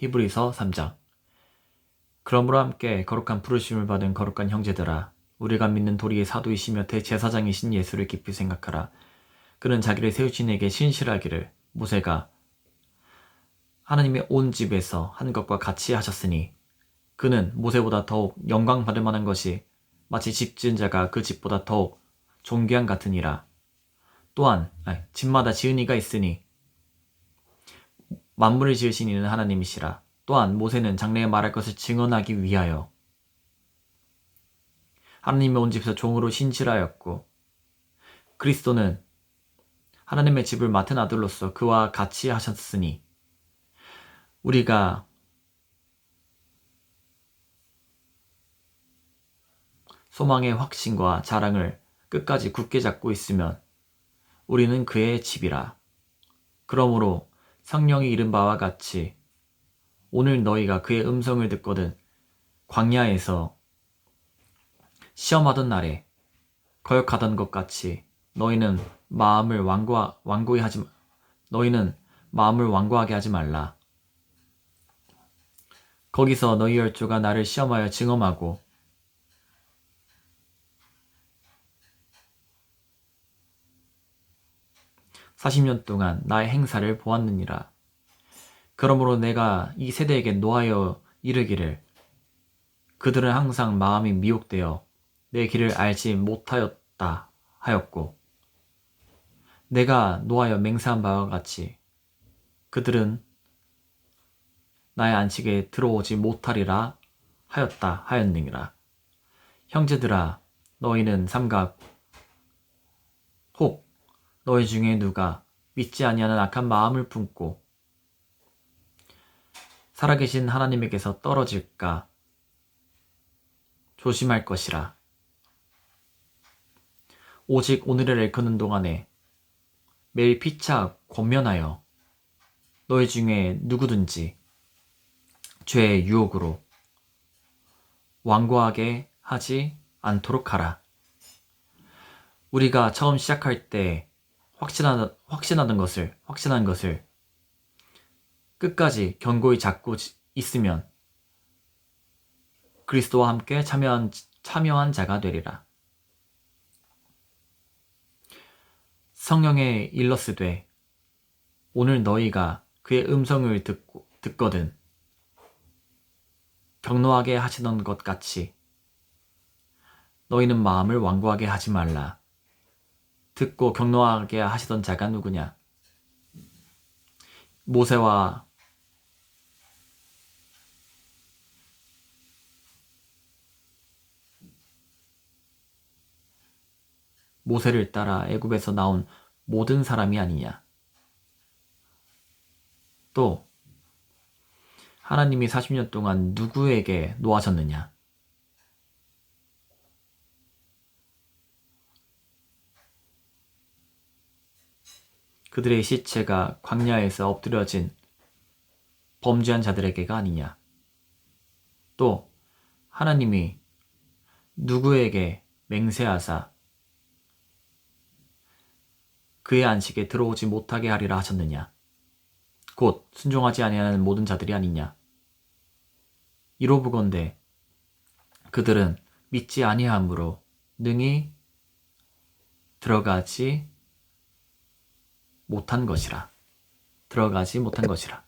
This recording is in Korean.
히브리서 3장. 그러므로 함께 거룩한 부르심을 받은 거룩한 형제들아 우리가 믿는 도리의 사도이시며 대제사장이신 예수를 깊이 생각하라. 그는 자기를 세우신 에게 신실하기를 모세가 하나님의 온 집에서 한 것과 같이 하셨으니 그는 모세보다 더욱 영광 받을 만한 것이 마치 집 지은 자가 그 집보다 더욱 존귀한 같으니라. 또한 아니, 집마다 지은 이가 있으니 만물을 지으신 이는 하나님이시라. 또한 모세는 장래에 말할 것을 증언하기 위하여 하나님의 온 집에서 종으로 신실하였고 그리스도는 하나님의 집을 맡은 아들로서 그와 같이 하셨으니 우리가 소망의 확신과 자랑을 끝까지 굳게 잡고 있으면 우리는 그의 집이라. 그러므로 성령이 이른 바와 같이 오늘 너희가 그의 음성을 듣거든 광야에서 시험하던 날에 거역하던 것 같이 너희는 마음을 완고 완고히 하지 너희는 마음을 완고하게 하지 말라. 거기서 너희 열조가 나를 시험하여 증험하고 사십 년 동안 나의 행사를 보았느니라. 그러므로 내가 이 세대에게 노하여 이르기를 그들은 항상 마음이 미혹되어 내 길을 알지 못하였다 하였고 내가 노하여 맹세한 바와 같이 그들은 나의 안식에 들어오지 못하리라 하였다 하였느니라. 형제들아 너희는 삼각 혹 너희 중에 누가 믿지 아니하는 악한 마음을 품고 살아계신 하나님에게서 떨어질까 조심할 것이라. 오직 오늘을 일컫는 동안에 매일 피차 권면하여 너희 중에 누구든지 죄의 유혹으로 완고하게 하지 않도록 하라. 우리가 처음 시작할 때 확신하는, 확신하는 것을, 확신한 것을 끝까지 견고히 잡고 있으면 그리스도와 함께 참여한, 참여한 자가 되리라. 성령의 일러스되 오늘 너희가 그의 음성을 듣고, 듣거든 경노하게 하시던 것 같이 너희는 마음을 완고하게 하지 말라. 듣고 경노하게 하시던 자가 누구냐? 모세와 모세를 따라 애굽에서 나온 모든 사람이 아니냐? 또 하나님이 40년 동안 누구에게 노하셨느냐? 그들의 시체가 광야에서 엎드려진 범죄한 자들에게가 아니냐. 또 하나님이 누구에게 맹세하사 그의 안식에 들어오지 못하게 하리라 하셨느냐. 곧 순종하지 아니하는 모든 자들이 아니냐. 이로 보건대 그들은 믿지 아니함으로 능히 들어가지 못한 것이라. 들어가지 못한 것이라.